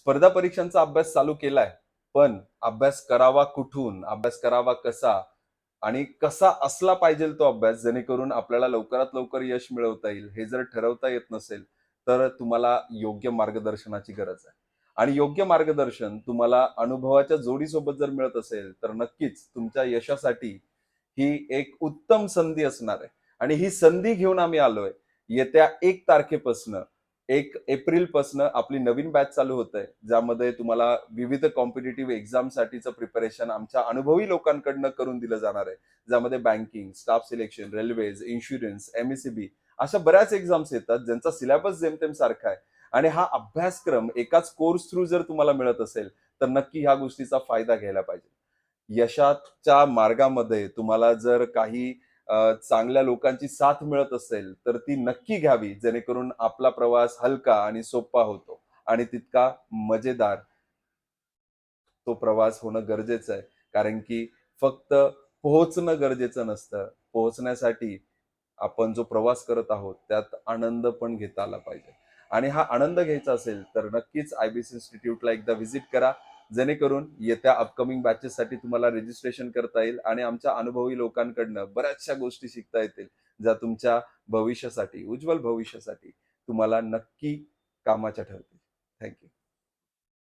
स्पर्धा परीक्षांचा अभ्यास चालू केलाय पण अभ्यास करावा कुठून? अभ्यास करावा कसा? आणि कसा असला पाहिजे तो अभ्यास जेणेकरून आपल्याला लवकरात लवकर यश मिळवता येईल. हे जर ठरवता येत नसेल तर तुम्हाला योग्य मार्गदर्शनाची गरज आहे. आणि योग्य मार्गदर्शन तुम्हाला अनुभवाच्या जोडीसोबत जर मिळत असेल तर नक्कीच तुमच्या यशासाठी ही एक उत्तम संधी असणार आहे. आणि ही संधी घेऊन आम्ही आलोय. येत्या एक तारखेपासनं एक एप्रिलपासून आपली नवीन बॅच चालू होत आहे ज्यामध्ये तुम्हाला विविध कॉम्पिटेटिव्ह एक्झामसाठीचं प्रिपरेशन आमच्या अनुभवी लोकांकडनं करून दिलं जाणार आहे. ज्यामध्ये banking staff selection railways insurance MSCB अशा बऱ्याच एक्झाम्स येतात ज्यांचा सिलेबस जेमतेम सारखा आहे. आणि हा अभ्यासक्रम एकाच कोर्स थ्रू जर तुम्हाला मिळत असेल तर नक्की ह्या गोष्टीचा फायदा घ्यायला पाहिजे. यशाच्या मार्गामध्ये तुम्हाला जर काही चांगल्या लोकांची साथ मिळत असेल तर ती नक्की घ्यावी जेणेकरून आपला प्रवास हलका आणि सोपा होतो. आणि तितका मजेदार तो प्रवास होणं गरजेचं आहे. कारण की फक्त पोहोचणं गरजेचं नसतं. पोहोचण्यासाठी आपण जो प्रवास करत आहोत त्यात आनंद पण घेता आला पाहिजे. आणि हा आनंद घ्यायचा असेल तर नक्कीच आयबीसी इन्स्टिट्यूटला एकदा व्हिजिट करा. जेणेकरून येत्या अपकमिंग बॅचेससाठी तुम्हाला रजिस्ट्रेशन करता येईल आणि आमच्या अनुभवी लोकांकडनं बऱ्याचशा गोष्टी शिकता येतील ज्या तुमच्या भविष्यासाठी उज्ज्वल भविष्यासाठी तुम्हाला नक्की कामाच्या ठरतील. थँक्यू